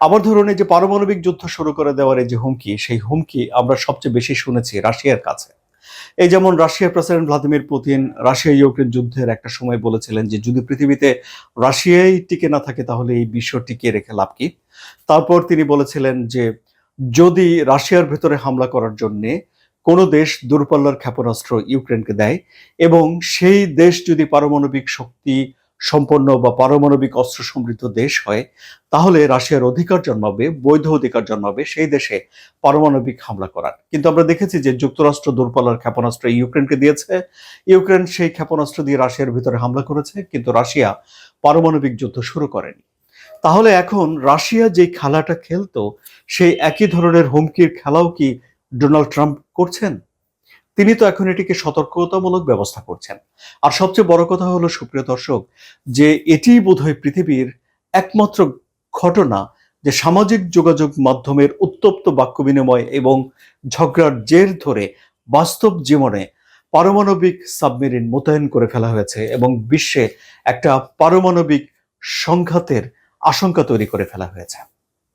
আবার ধরুন যে পারমাণবিক যুদ্ধ শুরু করে দেওয়ার এই যে হুমকি, সেই হুমকি আমরা সবচেয়ে বেশি শুনেছি রাশিয়ার কাছে। এই যেমন রাশিয়ার president Vladimir Putin Russia Ukraine যুদ্ধের একটা সময় বলেছিলেন যে, যদি পৃথিবীতে রাশিয়াই টিকে না থাকে, তাহলে এই বিশ্ব টিকিয়ে রেখে লাভ কি? তারপর তিনি বলেছিলেন যে, যদি রাশিয়ার ভেতরে হামলা করার জন্য কোনো দেশ দূরপাল্লার ক্ষেপণাস্ত্র ইউক্রেনকে দেয় এবং সেই দেশ যদি পারমাণবিক শক্তি সম্পন্ন বা পারমাণবিক অস্ত্র সমৃদ্ধ দেশ হয়, তাহলে রাশিয়ার অধিকার জন্মাবে, বৈধ অধিকার জন্মাবে, সেই দেশে পারমাণবিক হামলা করার। কিন্তু আমরা দেখেছি যে যুক্তরাষ্ট্র দূরপাল্লার ক্ষেপণাস্ত্র ইউক্রেনকে দিয়েছে। ইউক্রেন সেই ক্ষেপণাস্ত্র দিয়ে রাশিয়ার ভিতরে হামলা করেছে, কিন্তু রাশিয়া পারমাণবিক যুদ্ধ শুরু করেনি। তাহলে এখন রাশিয়া যে খেলাটা খেলতো, সেই একই ধরনের হুমকির খেলাও কি ডোনাল্ড ট্রাম্প করছেন? তিনি তো এখন এটিকে সতর্কতামূলক ব্যবস্থা করছেন। আর সবচেয়ে বড় কথা হলো, সুপ্রিয় দর্শক, যে এটি বোধহয় পৃথিবীর একমাত্র ঘটনা যে সামাজিক যোগাযোগ মাধ্যমের উত্তপ্ত বাক্য বিনিময় এবং ঝগড়ার জের ধরে বাস্তব জীবনে পারমাণবিক সাবমেরিন মোতায়েন করে ফেলা হয়েছে এবং বিশ্বে একটা পারমাণবিক সংঘাতের আশঙ্কা তৈরি করে ফেলা হয়েছে।